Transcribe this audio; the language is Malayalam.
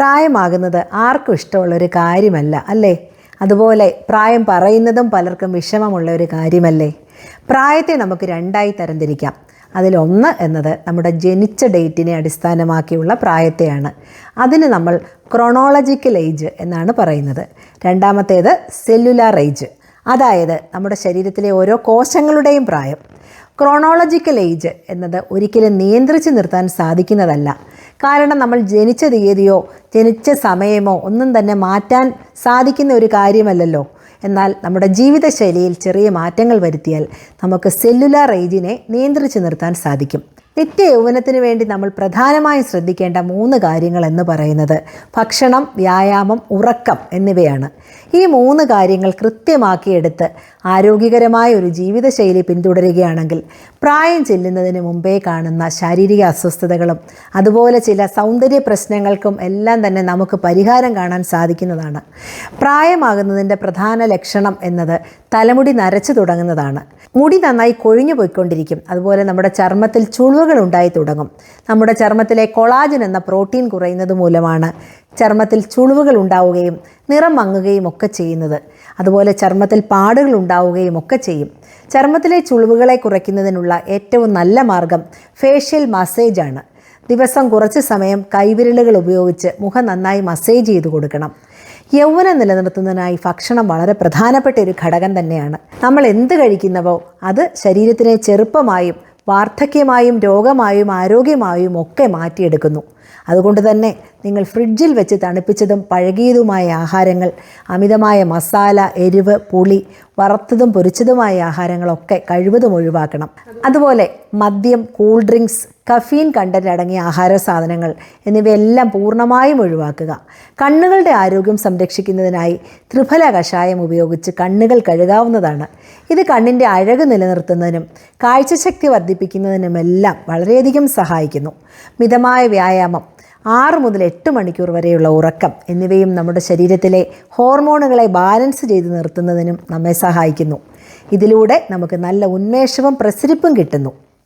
പ്രായമാകുന്നത് ആർക്കും ഇഷ്ടമുള്ളൊരു കാര്യമല്ല അല്ലേ? അതുപോലെ പ്രായം പറയുന്നതും പലർക്കും വിഷമമുള്ള ഒരു കാര്യമല്ലേ? പ്രായത്തെ നമുക്ക് രണ്ടായി തരംതിരിക്കാം. അതിലൊന്ന് എന്നത് നമ്മുടെ ജനിച്ച ഡേറ്റിനെ അടിസ്ഥാനമാക്കിയുള്ള പ്രായത്തെയാണ്. അതിന് നമ്മൾ ക്രോണോളജിക്കൽ ഏജ് എന്നാണ് പറയുന്നത്. രണ്ടാമത്തേത് സെല്ലുലാർ ഏജ്. അതായത് നമ്മുടെ ശരീരത്തിലെ ഓരോ കോശങ്ങളുടെയും പ്രായം. ക്രോണോളജിക്കൽ ഏജ് എന്നത് ഒരിക്കലും നിയന്ത്രിച്ച് നിർത്താൻ സാധിക്കുന്നതല്ല. കാരണം നമ്മൾ ജനിച്ച തീയതിയോ ജനിച്ച സമയമോ ഒന്നും തന്നെ മാറ്റാൻ സാധിക്കുന്ന ഒരു കാര്യമല്ലല്ലോ. എന്നാൽ നമ്മുടെ ജീവിതശൈലിയിൽ ചെറിയ മാറ്റങ്ങൾ വരുത്തിയാൽ നമുക്ക് സെല്ലുലാർ ഏജിനെ നിയന്ത്രിച്ചു നിർത്താൻ സാധിക്കും. നിത്യ യൗവനത്തിന് വേണ്ടി നമ്മൾ പ്രധാനമായും ശ്രദ്ധിക്കേണ്ട മൂന്ന് കാര്യങ്ങൾ എന്ന് പറയുന്നത് ഭക്ഷണം വ്യായാമം ഉറക്കം എന്നിവയാണ്. ഈ മൂന്ന് കാര്യങ്ങൾ കൃത്യമാക്കിയെടുത്ത് ആരോഗ്യകരമായ ഒരു ജീവിതശൈലി പിന്തുടരുകയാണെങ്കിൽ പ്രായം ചെല്ലുന്നതിന് മുമ്പേ കാണുന്ന ശാരീരിക അസ്വസ്ഥതകളും അതുപോലെ ചില സൗന്ദര്യ പ്രശ്നങ്ങൾക്കും എല്ലാം തന്നെ നമുക്ക് പരിഹാരം കാണാൻ സാധിക്കുന്നതാണ്. പ്രായമാകുന്നതിന്റെ പ്രധാന ലക്ഷണം എന്നത് തലമുടി നരച്ചു തുടങ്ങുന്നതാണ്. മുടി നന്നായി കൊഴിഞ്ഞു പോയിക്കൊണ്ടിരിക്കും അതുപോലെ നമ്മുടെ ചർമ്മത്തിൽ ചുളിവുകൾ ഉണ്ടായി തുടങ്ങും. നമ്മുടെ ചർമ്മത്തിലെ കൊളാജൻ എന്ന പ്രോട്ടീൻ കുറയുന്നത് മൂലമാണ് ചർമ്മത്തിൽ ചുളിവുകൾ ഉണ്ടാവുകയും നിറം മങ്ങുകയും ഒക്കെ ചെയ്യുന്നത്. അതുപോലെ ചർമ്മത്തിൽ പാടുകൾ ഉണ്ടാവുകയും ഒക്കെ ചെയ്യും. ചർമ്മത്തിലെ ചുളിവുകളെ കുറയ്ക്കുന്നതിനുള്ള ഏറ്റവും നല്ല മാർഗം ഫേഷ്യൽ മസാജാണ് ദിവസം കുറച്ച് സമയം കൈവിരലുകൾ ഉപയോഗിച്ച് മുഖം നന്നായി മസേജ് ചെയ്ത് കൊടുക്കണം. യൗവനം നിലനിർത്തുന്നതിനായി ഭക്ഷണം വളരെ പ്രധാനപ്പെട്ട ഒരു ഘടകം തന്നെയാണ്. നമ്മൾ എന്ത് കഴിക്കുന്നവോ അത് ശരീരത്തിനെ ചെറുപ്പമായും വാർദ്ധക്യമായും രോഗമായും ആരോഗ്യമായും ഒക്കെ മാറ്റിയെടുക്കുന്നു. അതുകൊണ്ട് തന്നെ നിങ്ങൾ ഫ്രിഡ്ജിൽ വെച്ച് തണുപ്പിച്ചതും പഴകിയതുമായ ആഹാരങ്ങൾ അമിതമായ മസാല എരിവ് പുളി വറുത്തതും പൊരിച്ചതുമായ ആഹാരങ്ങളൊക്കെ കഴിവതും ഒഴിവാക്കണം. അതുപോലെ മദ്യം കൂൾ ഡ്രിങ്ക്സ് കഫീൻ കണ്ടന്റ് അടങ്ങിയ ആഹാര സാധനങ്ങൾ എന്നിവയെല്ലാം പൂർണമായും ഒഴിവാക്കുക. കണ്ണുകളുടെ ആരോഗ്യം സംരക്ഷിക്കുന്നതിനായി ത്രിഫല കഷായം ഉപയോഗിച്ച് കണ്ണുകൾ കഴുകാവുന്നതാണ്. ഇത് കണ്ണിന്റെ അഴക് നിലനിർത്തുന്നതിനും കാഴ്ചശക്തി വർദ്ധിപ്പിക്കുന്നതിനുമെല്ലാം വളരെയധികം സഹായിക്കുന്നു. മിതമായ വ്യായാമം ആറ് മുതൽ എട്ട് മണിക്കൂർ വരെയുള്ള ഉറക്കം എന്നിവയും നമ്മുടെ ശരീരത്തിലെ ഹോർമോണുകളെ ബാലൻസ് ചെയ്ത് നിർത്തുന്നതിനും നമ്മെ സഹായിക്കുന്നു. ഇതിലൂടെ നമുക്ക് നല്ല ഉന്മേഷവും പ്രസരിപ്പും കിട്ടുന്നു.